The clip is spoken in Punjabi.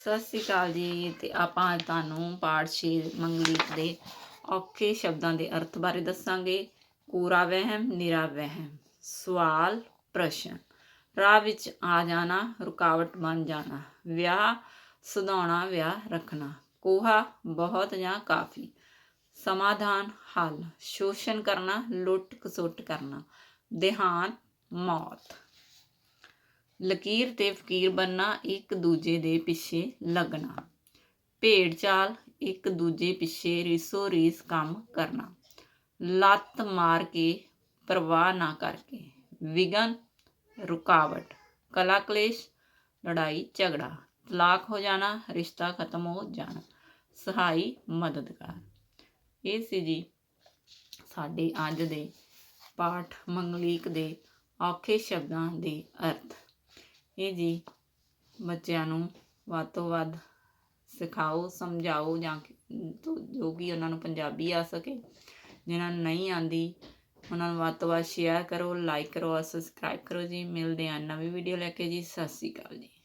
ਸਤਿ ਸ਼੍ਰੀ ਅਕਾਲ ਜੀ, ਤੇ ਆਪਾਂ ਅੱਜ ਤੁਹਾਨੂੰ ਪਾਠ 6 ਮੰਗਲੀਕ ਦੇ ਔਖੇ ਸ਼ਬਦਾਂ ਦੇ ਅਰਥ ਬਾਰੇ ਦੱਸਾਂਗੇ। ਕੂਰਾ ਵਹਿਮ, ਨਿਰਾ ਵਹਿਮ, ਸਵਾਲ, ਪ੍ਰਸ਼ਨ। ਰਾਹ ਵਿੱਚ ਆ ਜਾਣਾ, ਰੁਕਾਵਟ ਬਣ ਜਾਣਾ, ਵਿਆਹ ਸੁਧਾਉਣਾ, ਵਿਆਹ ਰੱਖਣਾ, ਕੋਹਾ ਬਹੁਤ ਜਾਂ ਕਾਫੀ। ਸਮਾਧਾਨ, ਹੱਲ। ਸ਼ੋਸ਼ਣ ਕਰਨਾ ਲੁੱਟ ਖਸੁੱਟ ਕਰਨਾ। ਦੇਹਾਂਤ, ਮੌਤ। ਲਕੀਰ ਤੇ ਫਕੀਰ ਬੰਨਾ ਇੱਕ ਦੂਜੇ ਦੇ ਪਿੱਛੇ ਲੱਗਣਾ। ਭੇਡ ਚਾਲ ਇੱਕ ਦੂਜੇ ਪਿੱਛੇ ਰੀਸੋ ਰੀਸ ਕੰਮ ਕਰਨਾ। ਲੱਤ ਮਾਰ ਕੇ ਪਰਵਾਹ ਨਾ ਕਰਕੇ। ਵਿਗਨ ਰੁਕਾਵਟ, ਕਲਾ ਕਲੇਸ਼, ਲੜਾਈ ਝਗੜਾ। ਤਲਾਕ ਹੋ ਜਾਣਾ, ਰਿਸ਼ਤਾ ਖਤਮ ਹੋ ਜਾਣਾ। ਸਹਾਈ ਮਦਦਗਾਰ। ਇਹ ਸੀ ਜੀ ਸਾਡੇ ਅੱਜ ਦੇ ਪਾਠ ਮੰਗਲੀਕ ਦੇ ਔਖੇ ਸ਼ਬਦਾਂ ਦੇ ਅਰਥ। ਇਹ ਜੀ ਬੱਚਿਆਂ ਨੂੰ ਵੱਧ ਤੋਂ ਵੱਧ ਸਿਖਾਓ, ਸਮਝਾਓ ਜਾਂ ਕਿ- ਜੋ ਕਿ ਉਹਨਾਂ ਨੂੰ ਪੰਜਾਬੀ ਆ ਸਕੇ। ਜਿਨ੍ਹਾਂ ਨੂੰ ਨਹੀਂ ਆਂਦੀ ਉਹਨਾਂ ਨੂੰ ਵੱਧ ਤੋਂ ਵੱਧ ਸ਼ੇਅਰ ਕਰੋ ਲਾਈਕ ਕਰੋ, ਔਰ ਸਬਸਕ੍ਰਾਈਬ ਕਰੋ ਜੀ। ਮਿਲਦੇ ਹਾਂ ਨਵੀਂ ਵੀਡੀਓ ਲੈ ਕੇ ਜੀ। ਸਤਿ ਸ਼੍ਰੀ ਅਕਾਲ ਜੀ।